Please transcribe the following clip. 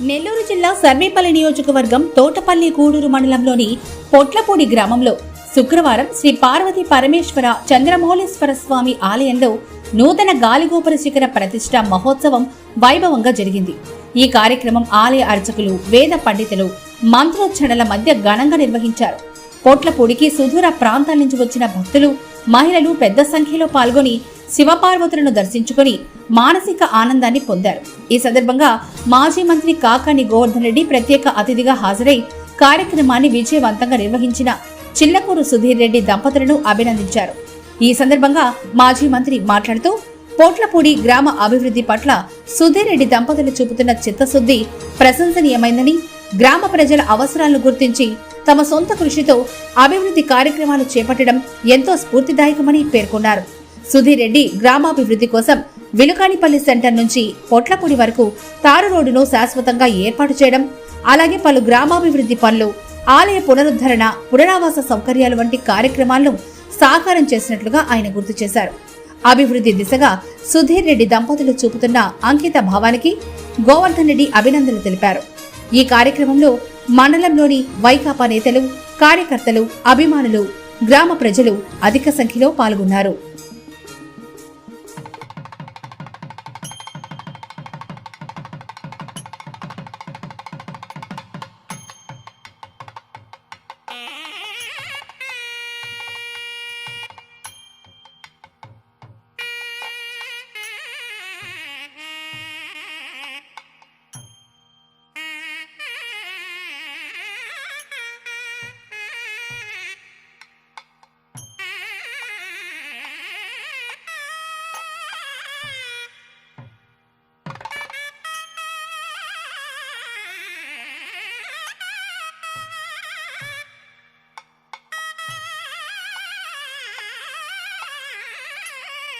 నెల్లూరు జిల్లా సర్వేపల్లి నియోజకవర్గం తోటపల్లి గూడూరు మండలంలోని పొట్లపూడి గ్రామంలో శుక్రవారం శ్రీ పార్వతి పరమేశ్వర చంద్రమౌళేశ్వర స్వామి ఆలయంలో నూతన గాలిగోపుర శిఖర ప్రతిష్ట మహోత్సవం వైభవంగా జరిగింది. ఈ కార్యక్రమం ఆలయ అర్చకులు వేద పండితులు మంత్రోచ్చరణల మధ్య ఘనంగా నిర్వహించారు. పొట్లపూడికి సుదూర ప్రాంతాల నుంచి వచ్చిన భక్తులు మహిళలు పెద్ద సంఖ్యలో పాల్గొని శివపార్వతులను దర్శించుకొని మానసిక ఆనందాన్ని పొందారు. ఈ సందర్భంగా మాజీ మంత్రి కాకాని గోవర్ధన్ రెడ్డి ప్రత్యేక అతిథిగా హాజరై కార్యక్రమాన్ని విజయవంతంగా నిర్వహించిన చిల్లకూరు సుధీర్ రెడ్డి దంపతులను అభినందించారు. ఈ సందర్భంగా మాజీ మంత్రి మాట్లాడుతూ పోట్లపూడి గ్రామ అభివృద్ధి పట్ల సుధీర్ రెడ్డి దంపతులు చూపుతున్న చిత్తశుద్ధి ప్రశంసనీయమైందని గ్రామ ప్రజల అవసరాలను గుర్తించి తమ సొంత కృషితో అభివృద్ధి కార్యక్రమాలు చేపట్టడం ఎంతో స్ఫూర్తిదాయకమని పేర్కొన్నారు. సుధీర్ రెడ్డి గ్రామాభివృద్ధి కోసం విలుకానిపల్లి సెంటర్ నుంచి పొట్లపూడి వరకు తారు రోడ్డును శాశ్వతంగా ఏర్పాటు చేయడం అలాగే పలు గ్రామాభివృద్ధి పనులు ఆలయ పునరుద్ధరణ పునరావాస సౌకర్యాలు వంటి కార్యక్రమాలను సాకారం చేసినట్లుగా ఆయన గుర్తు చేశారు. అభివృద్ధి దిశగా సుధీర్ రెడ్డి దంపతులు చూపుతున్న అంకిత భావానికి గోవర్ధన్ రెడ్డి అభినందనలు తెలిపారు. ఈ కార్యక్రమంలో మండలంలోని వైకాపా నేతలు కార్యకర్తలు అభిమానులు గ్రామ ప్రజలు అధిక సంఖ్యలో పాల్గొన్నారు.